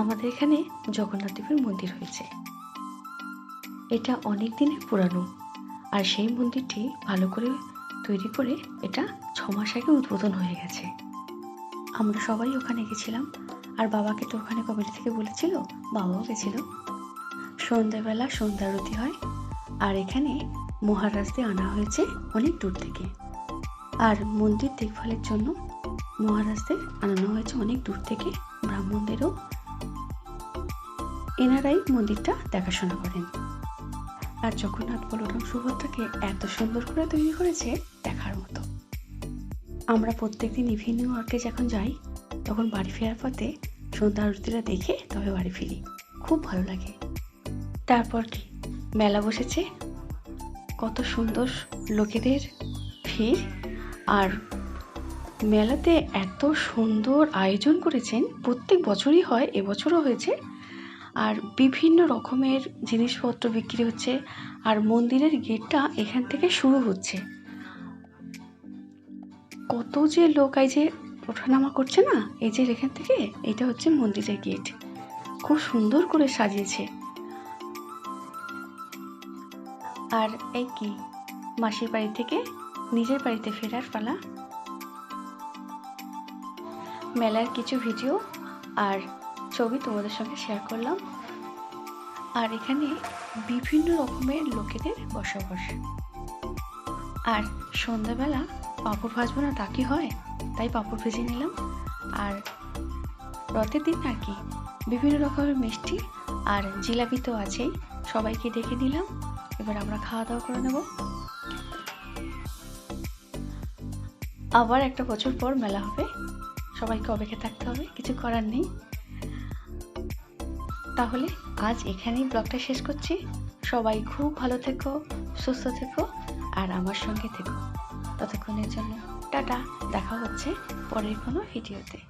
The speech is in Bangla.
আমাদের এখানে জগন্নাথ দেবের মন্দির হয়েছে। এটা অনেক দিনের পুরানো। আর সেই মন্দিরটি ভালো করে তৈরি করে এটা ছ মাস আগে উদ্বোধন হয়ে গেছে। আমরা সবাই ওখানে গেছিলাম। আর বাবাকে তো ওখানে কমিটি থেকে বলেছিল, বাবাও গেছিল। সন্ধ্যাবেলা সন্ধ্যারতি হয়। আর এখানে মহারাজদের আনা হয়েছে অনেক দূর থেকে। আর মন্দির দেখভালের জন্য মহারাজদের আনানো হয়েছে অনেক দূর থেকে। ব্রাহ্মণদেরও এনারাই মন্দিরটা দেখাশোনা করেন। আর জগন্নাথ বলরাম সুভদ্রাকে এত সুন্দর করে তৈরি করেছে দেখার মতো। আমরা প্রত্যেকদিন ইভিনিং ওয়ার্কে যখন যাই, তখন বাড়ি ফেরার পথে সন্ধ্যা আরতিটা দেখে তবে বাড়ি ফিরি। খুব ভালো লাগে। তারপর কি? মেলা বসেছে। কত সুন্দর লোকেদের ভিড়। আর মেলাতে এত সুন্দর আয়োজন করেছেন। প্রত্যেক বছরই হয়, এবছরও হয়েছে। আর বিভিন্ন রকমের জিনিসপত্র বিক্রি হচ্ছে আর মন্দিরের গেটটা এখান থেকে শুরু হচ্ছে। কত যে লোক এই যে ওঠানামা করছে না, এই যে এখান থেকে, এটা হচ্ছে মন্দিরের গেট। খুব সুন্দর করে সাজিয়েছে। আর এই কি, মাসির বাড়ি থেকে নিজের বাড়িতে ফেরার পালা। মেলার কিছু ভিডিও আর ছবি তোমাদের সঙ্গে শেয়ার করলাম। আর এখানে বিভিন্ন রকমের লোকেদের বসবাস। আর সন্ধ্যাবেলা পাঁপড় ভাজবো না তা কি হয়? তাই পাঁপড় ভেজে নিলাম। আর রথের দিন আর কি, বিভিন্ন রকমের মিষ্টি আর জিলাপি তো আছেই, সবাইকে ডেকে নিলাম। এবার আমরা খাওয়া দাওয়া করে নেব। আবার একটা বছর পর মেলা হবে। সবাইকে অপেক্ষা থাকতে হবে, কিছু করার নেই। তাহলে আজ এখানেই ব্লগটা শেষ করছি। সবাই খুব ভালো থেকো, সুস্থ থেকো, আর আমার সঙ্গে থেকো। ততক্ষণের জন্য টাটা, দেখা হচ্ছে পরের কোনো ভিডিওতে।